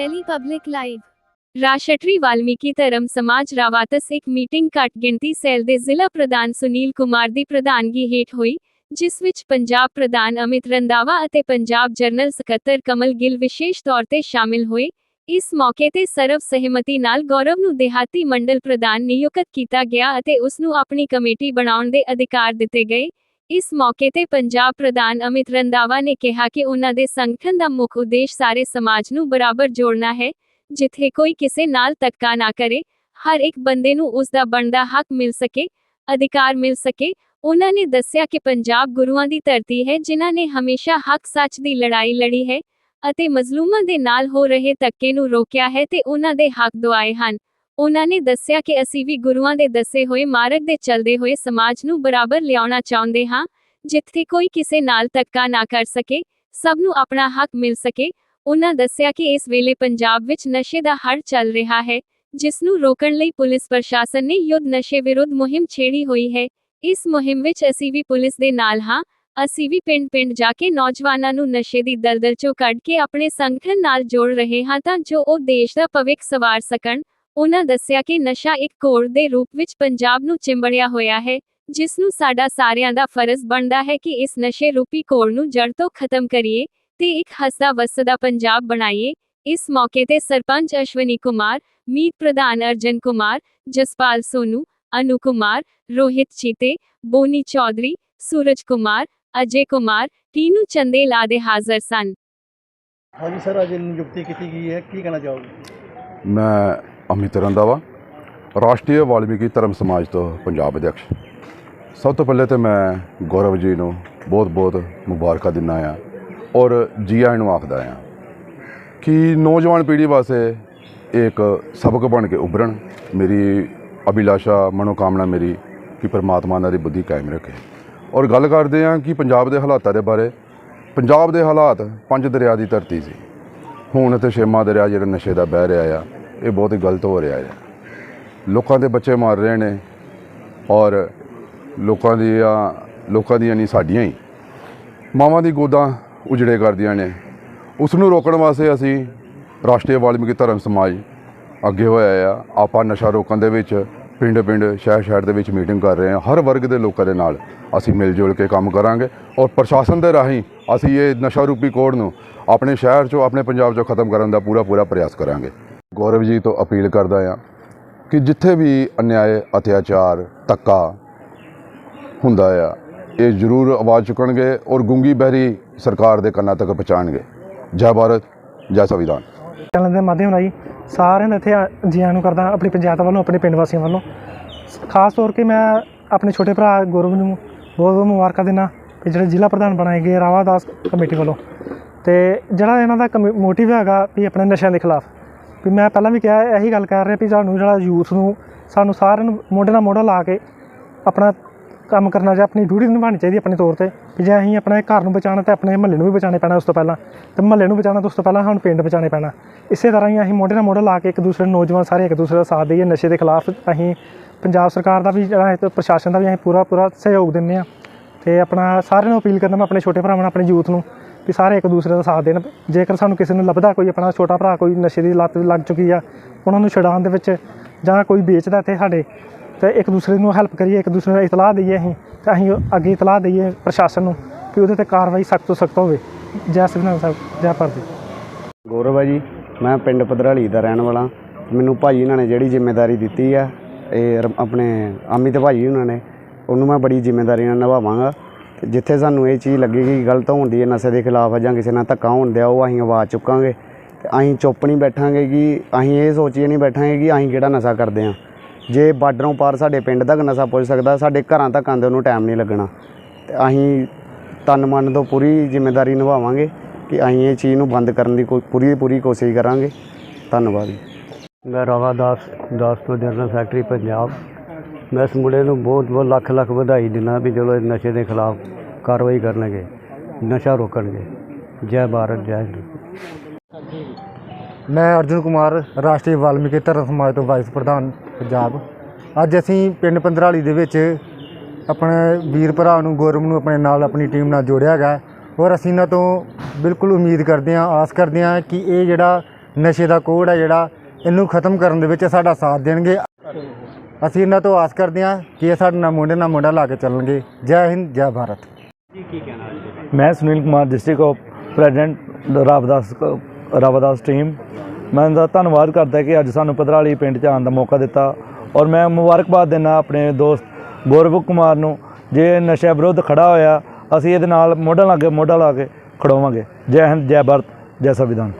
Delhi Public Live ਰਾਸ਼ਟਰੀ ਵਾਲਮੀਕੀ ਧਰਮ ਸਮਾਜ ਰਾਵਾਤਸ ਇੱਕ ਮੀਟਿੰਗ ਘੱਟ ਗਿਣਤੀ ਸੈੱਲ ਦੇ ਜ਼ਿਲ੍ਹਾ ਪ੍ਰਧਾਨ ਸੁਨੀਲ ਕੁਮਾਰ ਦੀ ਪ੍ਰਧਾਨਗੀ ਹੇਠ ਹੋਈ ਜਿਸ ਵਿੱਚ ਪੰਜਾਬ ਪ੍ਰਧਾਨ ਅਮਿਤ ਰੰਦਾਵਾ ਅਤੇ ਪੰਜਾਬ ਜਨਰਲ ਸਕੱਤਰ ਕਮਲ ਗਿੱਲ ਵਿਸ਼ੇਸ਼ ਤੌਰ ਤੇ ਸ਼ਾਮਿਲ ਹੋਏ ਇਸ ਮੌਕੇ ਤੇ ਸਰਵ ਸਹਿਮਤੀ ਨਾਲ ਗੌਰਵ ਨੂੰ ਦੇਹਾਤੀ ਮੰਡਲ ਪ੍ਰਧਾਨ ਨਿਯੁਕਤ ਕੀਤਾ ਗਿਆ ਅਤੇ ਉਸ ਨੂੰ ਆਪਣੀ ਕਮੇਟੀ ਬਣਾਉਣ ਦੇ ਅਧਿਕਾਰ ਦਿੱਤੇ ਗਏ ਇਸ ਮੌਕੇ ਤੇ ਪੰਜਾਬ ਪ੍ਰਧਾਨ ਅਮਿਤ ਰੰਦਾਵਾ ਨੇ ਕਿਹਾ ਕਿ ਉਹਨਾਂ ਦੇ ਸੰਗਠਨ ਦਾ ਮੁੱਖ ਉਦੇਸ਼ ਸਾਰੇ ਸਮਾਜ ਨੂੰ ਬਰਾਬਰ ਜੋੜਨਾ ਹੈ, ਜਿੱਥੇ ਕੋਈ ਕਿਸੇ ਨਾਲ ਧੱਕਾ ਨਾ ਕਰੇ, ਹਰ ਇੱਕ ਬੰਦੇ ਨੂੰ ਉਸ ਦਾ ਬਣਦਾ ਹੱਕ ਮਿਲ ਸਕੇ, ਅਧਿਕਾਰ ਮਿਲ ਸਕੇ। ਉਹਨਾਂ ਨੇ ਦੱਸਿਆ ਕਿ ਪੰਜਾਬ ਗੁਰੂਆਂ ਦੀ ਧਰਤੀ ਹੈ, ਜਿਨ੍ਹਾਂ ਨੇ ਹਮੇਸ਼ਾ ਹੱਕ ਸੱਚ ਦੀ ਲੜਾਈ ਲੜੀ ਹੈ ਅਤੇ ਮਜ਼ਲੂਮਾਂ ਦੇ ਨਾਲ ਹੋ ਰਹੇ ਧੱਕੇ ਨੂੰ ਰੋਕਿਆ ਹੈ ਤੇ ਉਹਨਾਂ ਦੇ ਹੱਕ ਦੁਆਏ ਹਨ। ਉਹਨਾਂ ਨੇ ਦੱਸਿਆ ਕਿ ਅਸੀਂ ਵੀ ਗੁਰੂਆਂ ਦੇ ਦੱਸੇ ਹੋਏ ਮਾਰਗ ਦੇ ਚੱਲਦੇ ਹੋਏ ਸਮਾਜ ਨੂੰ ਬਰਾਬਰ ਲਿਆਉਣਾ ਚਾਹੁੰਦੇ ਹਾਂ, ਜਿੱਥੇ ਕੋਈ ਕਿਸੇ ਨਾਲ ਧੱਕਾ ਨਾ ਕਰ ਸਕੇ, ਸਭ ਨੂੰ ਆਪਣਾ ਹੱਕ ਮਿਲ ਸਕੇ। ਉਹਨਾਂ ਦੱਸਿਆ ਕਿ ਇਸ ਵੇਲੇ ਪੰਜਾਬ ਵਿੱਚ ਨਸ਼ੇ ਦਾ ਹੜ੍ਹ ਚੱਲ ਰਿਹਾ ਹੈ, ਜਿਸ ਨੂੰ ਰੋਕਣ ਲਈ ਪੁਲਿਸ ਪ੍ਰਸ਼ਾਸਨ ਨੇ ਯੁੱਧ ਨਸ਼ੇ ਵਿਰੁੱਧ ਮੁਹਿੰਮ ਛੇੜੀ ਹੋਈ ਹੈ। ਇਸ ਮੁਹਿੰਮ ਵਿੱਚ ਅਸੀਂ ਵੀ ਪੁਲਿਸ ਦੇ ਨਾਲ ਹਾਂ, ਅਸੀਂ ਵੀ ਪਿੰਡ-ਪਿੰਡ ਜਾ ਕੇ ਨੌਜਵਾਨਾਂ ਨੂੰ ਨਸ਼ੇ ਦੀ ਦਲਦਲ ਚੋਂ ਕੱਢ ਕੇ ਆਪਣੇ ਸੰਗਠਨ ਨਾਲ ਜੋੜ ਰਹੇ ਹਾਂ ਤਾਂ ਜੋ ਉਹ ਦੇਸ਼ ਦਾ ਭਵਿੱਖ ਸਵਾਰ ਸਕਣ। ਉਹਨਾਂ ਦੱਸਿਆ ਕਿ ਨਸ਼ਾ ਇੱਕ ਕੋੜ ਦੇ ਰੂਪ ਵਿੱਚ ਪੰਜਾਬ ਨੂੰ ਚਿੰਬੜਿਆ ਹੋਇਆ ਹੈ ਜਿਸ ਨੂੰ ਸਾਡਾ ਸਾਰਿਆਂ ਦਾ ਫਰਜ਼ ਬਣਦਾ ਹੈ ਕਿ ਇਸ ਨਸ਼ੇ ਰੂਪੀ ਕੋੜ ਨੂੰ ਜੜ ਤੋਂ ਖਤਮ ਕਰੀਏ ਤੇ ਇੱਕ ਹੱਸਦਾ ਵਸਦਾ ਪੰਜਾਬ ਬਣਾਈਏ। ਇਸ ਮੌਕੇ ਤੇ ਸਰਪੰਚ ਅਸ਼ਵਨੀ ਕੁਮਾਰ ਮੀਤ ਪ੍ਰਧਾਨ ਅਰਜਨ ਕੁਮਾਰ ਜਸਪਾਲ ਸੋਨੂ ਅਨੂ ਕੁਮਾਰ ਰੋਹਿਤ ਚੀਤੇ ਬੋਨੀ ਚੌਧਰੀ ਸੂਰਜ ਕੁਮਾਰ ਅਜੇ ਕੁਮਾਰ ਟੀਨੂ ਚੰਦੇਲ ਆਦਿ ਹਾਜ਼ਰ ਸਨ। ਹਾਂਜੀ ਸਰ ਅੱਜ ਨਿਯੁਕਤੀ ਕੀਤੀ ਗਈ ਹੈ। ਕੀ ਕਹਿਣਾ ਚਾਹੋਗੇ? ਮੈਂ ਅਮਿਤ ਰੰਦਾਵਾ ਰਾਸ਼ਟਰੀ ਵਾਲਮੀਕੀ ਧਰਮ ਸਮਾਜ ਤੋਂ ਪੰਜਾਬ ਅਧਿਕਸ਼ ਸਭ ਤੋਂ ਪਹਿਲੇ ਤੇ ਮੈਂ ਗੌਰਵ ਜੀ ਨੂੰ ਬਹੁਤ-ਬਹੁਤ ਮੁਬਾਰਕਾਂ ਦਿੰਦਾ ਆ ਔਰ ਜੀ ਆਇਆਂ ਨੂੰ ਆਖਦਾ ਆ ਕਿ ਨੌਜਵਾਨ ਪੀੜ੍ਹੀ ਵਾਸਤੇ ਇੱਕ ਸਬਕ ਬਣ ਕੇ ਉਭਰਨ। ਮੇਰੀ ਅਭਿਲਾਸ਼ਾ, ਮਨੋਕਾਮਨਾ ਮੇਰੀ ਕਿ ਪਰਮਾਤਮਾ ਉਹਨਾਂ ਦੀ ਬੁੱਧੀ ਕਾਇਮ ਰੱਖੇ। ਔਰ ਗੱਲ ਕਰਦੇ ਆ ਕਿ ਪੰਜਾਬ ਦੇ ਹਾਲਾਤਾਂ ਦੇ ਬਾਰੇ। ਪੰਜਾਬ ਦੇ ਹਾਲਾਤ ਪੰਜ ਦਰਿਆ ਦੀ ਧਰਤੀ ਸੀ। ਹੁਣ ਤੇ ਛੇਵਾਂ ਦਰਿਆ ਜਿਹੜਾ ਨਸ਼ੇ ਦਾ ਬਹਿ ਰਿਹਾ ਆ। ਇਹ ਬਹੁਤ ਹੀ ਗਲਤ ਹੋ ਰਿਹਾ ਹੈ। ਲੋਕਾਂ ਦੇ ਬੱਚੇ ਮਰ ਰਹੇ ਨੇ ਔਰ ਲੋਕਾਂ ਦੀਆਂ ਲੋਕਾਂ ਦੀਆਂ ਨਹੀਂ, ਸਾਡੀਆਂ ਹੀ। ਮਾਵਾਂ ਦੀ ਗੋਦਾਂ ਉਜੜੇ ਕਰਦੀਆਂ ਨੇ। ਉਸ ਨੂੰ ਰੋਕਣ ਵਾਸਤੇ ਅਸੀਂ ਰਾਸ਼ਟਰੀ ਵਾਲਮੀਕੀ ਧਰਮ ਸਮਾਜ ਅੱਗੇ ਹੋਇਆ ਆ। ਆਪਾਂ ਨਸ਼ਾ ਰੋਕਣ ਦੇ ਵਿੱਚ ਪਿੰਡ ਪਿੰਡ, ਸ਼ਹਿਰ ਸ਼ਹਿਰ ਦੇ ਵਿੱਚ ਮੀਟਿੰਗ ਕਰ ਰਹੇ ਹਾਂ। ਹਰ ਵਰਗ ਦੇ ਲੋਕਾਂ ਦੇ ਨਾਲ ਅਸੀਂ ਮਿਲ ਜੁਲ ਕੇ ਕੰਮ ਕਰਾਂਗੇ ਔਰ ਪ੍ਰਸ਼ਾਸਨ ਦੇ ਰਾਹੀਂ ਅਸੀਂ ਇਹ ਨਸ਼ਾ ਰੂਪੀ ਕੋਡ ਨੂੰ ਆਪਣੇ ਸ਼ਹਿਰ 'ਚੋਂ, ਆਪਣੇ ਪੰਜਾਬ 'ਚੋਂ ਖਤਮ ਕਰਨ ਦਾ ਪੂਰਾ ਪੂਰਾ ਪ੍ਰਯਾਸ ਕਰਾਂਗੇ। ਗੌਰਵ ਜੀ ਤੋਂ ਅਪੀਲ ਕਰਦਾ ਆ ਕਿ ਜਿੱਥੇ ਵੀ ਅਨਿਆਏ, ਅਤਿਆਚਾਰ, ਧੱਕਾ ਹੁੰਦਾ ਆ, ਇਹ ਜ਼ਰੂਰ ਆਵਾਜ਼ ਚੁੱਕਣਗੇ ਔਰ ਗੁੰਗੀ ਬਹਿਰੀ ਸਰਕਾਰ ਦੇ ਕੰਨਾਂ ਤੱਕ ਪਹੁੰਚਾਉਣਗੇ। ਜੈ ਭਾਰਤ, ਜੈ ਸੰਵਿਧਾਨ। ਚੈਨਲ ਦੇ ਮਾਧਿਅਮ ਰਾਹੀਂ ਸਾਰਿਆਂ ਨੂੰ ਇੱਥੇ ਜੀਆਂ ਨੂੰ ਕਰਦਾ ਆਪਣੀ ਪੰਚਾਇਤ ਵੱਲੋਂ, ਆਪਣੇ ਪਿੰਡ ਵਾਸੀਆਂ ਵੱਲੋਂ। ਖਾਸ ਤੌਰ ਤੇ ਮੈਂ ਆਪਣੇ ਛੋਟੇ ਭਰਾ ਗੁਰਵ ਨੂੰ ਬਹੁਤ ਬਹੁਤ ਮੁਬਾਰਕਾਂ ਦਿੰਦਾ ਕਿ ਜਿਹੜੇ ਜ਼ਿਲ੍ਹਾ ਪ੍ਰਧਾਨ ਬਣਾਏ ਗਏ ਰਾਵਾਦਾਸ ਕਮੇਟੀ ਵੱਲੋਂ। ਤੇ ਜਿਹੜਾ ਇਹਨਾਂ ਦਾ ਮੋਟਿਵ ਹੈਗਾ ਵੀ ਆਪਣੇ ਨਸ਼ਿਆਂ ਦੇ ਖਿਲਾਫ। ਵੀ ਮੈਂ ਪਹਿਲਾਂ ਵੀ ਕਿਹਾ, ਇਹੀ ਗੱਲ ਕਰ ਰਿਹਾ ਵੀ ਸਾਨੂੰ ਜਿਹੜਾ ਯੂਥ ਨੂੰ, ਸਾਨੂੰ ਸਾਰਿਆਂ ਨੂੰ ਮੋਢੇ ਨਾਲ ਮੋਢਾ ਲਾ ਕੇ ਆਪਣਾ ਕੰਮ ਕਰਨਾ ਜਾਂ ਆਪਣੀ ਡਿਊਟੀ ਨਿਭਾਉਣੀ ਚਾਹੀਦੀ ਆਪਣੇ ਤੌਰ ਤੇ। ਵੀ ਜੇ ਅਸੀਂ ਆਪਣੇ ਘਰ ਨੂੰ ਬਚਾਉਣਾ ਤੇ ਆਪਣੇ ਮਹੱਲੇ ਨੂੰ ਵੀ ਬਚਾਉਣਾ ਪੈਣਾ ਉਸ ਤੋਂ ਪਹਿਲਾਂ। ਤੇ ਮਹੱਲੇ ਨੂੰ ਬਚਾਉਣਾ ਤਾਂ ਉਸ ਤੋਂ ਪਹਿਲਾਂ ਸਾਨੂੰ ਪਿੰਡ ਬਚਾਉਣੇ ਪੈਣਾ। ਇਸੇ ਤਰ੍ਹਾਂ ਹੀ ਅਸੀਂ ਮੋਢੇ ਨਾਲ ਮੋਢਾ ਲਾ ਕੇ ਇੱਕ ਦੂਸਰੇ ਨੌਜਵਾਨ ਸਾਰੇ ਇੱਕ ਦੂਸਰੇ ਦਾ ਸਾਥ ਦੇਈਏ। ਨਸ਼ੇ ਦੇ ਖਿਲਾਫ ਅਸੀਂ ਪੰਜਾਬ ਸਰਕਾਰ ਦਾ ਵੀ ਜਿਹੜਾ ਪ੍ਰਸ਼ਾਸਨ ਦਾ ਵੀ ਅਸੀਂ ਪੂਰਾ ਪੂਰਾ ਸਹਿਯੋਗ ਦਿੰਦੇ ਆ ਤੇ ਆਪਣਾ ਸਾਰਿਆਂ ਨੂੰ ਅਪੀਲ ਕਰਨਾ ਮੈਂ ਆਪਣੇ ਛੋਟੇ ਭਰਾਵਾਂ ਨੂੰ, ਆਪਣੇ ਯੂਥ ਨੂੰ ਵੀ ਸਾਰੇ ਇੱਕ ਦੂਸਰੇ ਦਾ ਸਾਥ ਦੇਣ। ਜੇਕਰ ਸਾਨੂੰ ਕਿਸੇ ਨੂੰ ਲੱਭਦਾ ਕੋਈ ਆਪਣਾ ਛੋਟਾ ਭਰਾ, ਕੋਈ ਨਸ਼ੇ ਦੀ ਲੱਤ ਲੱਗ ਚੁੱਕੀ ਆ, ਉਹਨਾਂ ਨੂੰ ਛਡਾਉਣ ਦੇ ਵਿੱਚ ਜਾਂ ਕੋਈ ਵੇਚਦਾ ਇੱਥੇ ਸਾਡੇ, ਤੇ ਇੱਕ ਦੂਸਰੇ ਨੂੰ ਹੈਲਪ ਕਰੀਏ, ਇੱਕ ਦੂਸਰੇ ਨੂੰ ਇਤਲਾਹ ਦਈਏ ਅਸੀਂ, ਤੇ ਅਸੀਂ ਅੱਗੇ ਇਤਲਾਹ ਦਈਏ ਪ੍ਰਸ਼ਾਸਨ ਨੂੰ ਕਿ ਉਹਦੇ ਤੇ ਕਾਰਵਾਈ ਸਖਤ ਤੋਂ ਸਖਤ ਹੋਵੇ। ਜੈ ਸੰਵਿਧਾਨ ਸਾਹਿਬ, ਜੈ ਭਾਰਤ ਗੌਰਵ ਹੈ ਜੀ, ਮੈਂ ਪਿੰਡ ਪਧਰਾਲੀ ਦਾ ਰਹਿਣ ਵਾਲਾ। ਮੈਨੂੰ ਭਾਜੀ ਉਹਨਾਂ ਨੇ ਜਿਹੜੀ ਜ਼ਿੰਮੇਵਾਰੀ ਦਿੱਤੀ ਆ, ਇਹ ਰ- ਆਪਣੇ ਅਮਿਤ ਭਾਜੀ ਉਹਨਾਂ ਨੇ, ਉਹਨੂੰ ਮੈਂ ਬੜੀ ਜ਼ਿੰਮੇਵਾਰੀ ਨਾਲ ਨਿਭਾਵਾਂਗਾ। ਜਿੱਥੇ ਸਾਨੂੰ ਇਹ ਚੀਜ਼ ਲੱਗੇਗੀ ਕਿ ਗਲਤ ਦੀ ਹੈ, ਨਸ਼ੇ ਦੇ ਖਿਲਾਫ ਜਾਂ ਕਿਸੇ ਨਾਲ ਧੱਕਾ ਹੋਣ ਦਿਆ, ਉਹ ਅਸੀਂ ਆਵਾਜ਼ ਚੁੱਕਾਂਗੇ। ਤੇ ਅਸੀਂ ਚੁੱਪ ਨਹੀਂ ਬੈਠਾਂਗੇ ਕਿ ਅਸੀਂ ਇਹ ਸੋਚੀਏ ਨਹੀਂ ਬੈਠਾਂਗੇ ਕਿ ਅਸੀਂ ਕਿਹੜਾ ਨਸ਼ਾ ਕਰਦੇ ਹਾਂ। ਜੇ ਬਾਰਡਰੋਂ ਪਾਰ ਸਾਡੇ ਪਿੰਡ ਤੱਕ ਨਸ਼ਾ ਪਹੁੰਚ ਸਕਦਾ, ਸਾਡੇ ਘਰਾਂ ਤੱਕ ਆਉਂਦੇ ਉਹਨੂੰ ਟਾਈਮ ਨਹੀਂ ਲੱਗਣਾ। ਤੇ ਅਸੀਂ ਤਨ ਮਨ ਤੋਂ ਪੂਰੀ ਜ਼ਿੰਮੇਵਾਰੀ ਨਿਭਾਵਾਂਗੇ ਕਿ ਅਸੀਂ ਇਹ ਚੀਜ਼ ਨੂੰ ਬੰਦ ਕਰਨ ਦੀ ਕੋਈ ਪੂਰੀ ਪੂਰੀ ਕੋਸ਼ਿਸ਼ ਕਰਾਂਗੇ। ਧੰਨਵਾਦ ਮੈਂ ਰਾਵਾ ਦਾਸ ਦਾਸ ਤੋਂ ਜਨਰਲ ਸੈਕਟਰੀ, ਪੰਜਾਬ। ਮੈਂ ਇਸ ਮੁੰਡੇ ਨੂੰ ਬਹੁਤ ਬਹੁਤ ਲੱਖ ਲੱਖ ਵਧਾਈ ਦਿੰਦਾ ਵੀ ਚਲੋ ਇਹ ਨਸ਼ੇ ਦੇ ਖਿਲਾਫ ਕਾਰਵਾਈ ਕਰਨਗੇ, ਨਸ਼ਾ ਰੋਕਣਗੇ। ਜੈ ਭਾਰਤ, ਜੈ ਹਿੰਦ। ਮੈਂ ਅਰਜੁਨ ਕੁਮਾਰ, ਰਾਸ਼ਟਰੀ ਵਾਲਮੀਕੀ ਧਰਮ ਸਮਾਜ ਤੋਂ ਵਾਈਸ ਪ੍ਰਧਾਨ ਪੰਜਾਬ। ਅੱਜ ਅਸੀਂ ਪਿੰਡ ਪੰਦਰਾਲੀ ਦੇ ਵਿੱਚ ਆਪਣੇ ਵੀਰ ਭਰਾ ਨੂੰ, ਗੌਰਵ ਨੂੰ ਆਪਣੇ ਨਾਲ ਆਪਣੀ ਟੀਮ ਨਾਲ ਜੋੜਿਆ ਗਿਆ। ਔਰ ਅਸੀਂ ਇਹਨਾਂ ਤੋਂ ਬਿਲਕੁਲ ਉਮੀਦ ਕਰਦੇ ਹਾਂ, ਆਸ ਕਰਦੇ ਹਾਂ ਕਿ ਇਹ ਜਿਹੜਾ ਨਸ਼ੇ ਦਾ ਕੋੜ ਹੈ, ਜਿਹੜਾ ਇਹਨੂੰ ਖਤਮ ਕਰਨ ਦੇ ਵਿੱਚ ਸਾਡਾ ਸਾਥ ਦੇਣਗੇ। ਅਸੀਂ ਇਹਨਾਂ ਤੋਂ ਆਸ ਕਰਦੇ ਹਾਂ ਕਿ ਇਹ ਸਾਡੇ ਨਾਲ ਮੋਢੇ ਨਾਲ ਮੋਢਾ ਲਾ ਕੇ ਚੱਲਣਗੇ। ਜੈ ਹਿੰਦ ਜੈ ਭਾਰਤ। ਮੈਂ Sunil Kumar district of president Ravidas Ravidas team ਮੈਂ ਇਹਦਾ ਧੰਨਵਾਦ ਕਰਦਾ ਕਿ ਅੱਜ ਸਾਨੂੰ ਪਧਰਾਲੀ ਪਿੰਡ 'ਚ ਆਉਣ ਦਾ ਮੌਕਾ ਦਿੱਤਾ। ਔਰ ਮੈਂ ਮੁਬਾਰਕਬਾਦ ਦਿੰਦਾ ਆਪਣੇ ਦੋਸਤ ਗੌਰਵ ਕੁਮਾਰ ਨੂੰ ਜੇ ਨਸ਼ਾ ਵਿਰੁੱਧ ਖੜਾ ਹੋਇਆ ਅਸੀਂ ਇਹਦੇ ਨਾਲ ਮੋਢਾ ਲਾ ਕੇ ਮੋਢਾ ਲਾ ਕੇ ਖੜੋਵਾਂਗੇ। ਜੈ ਹਿੰਦ ਜੈ ਭਾਰਤ ਜੈ ਸੰਵਿਧਾਨ।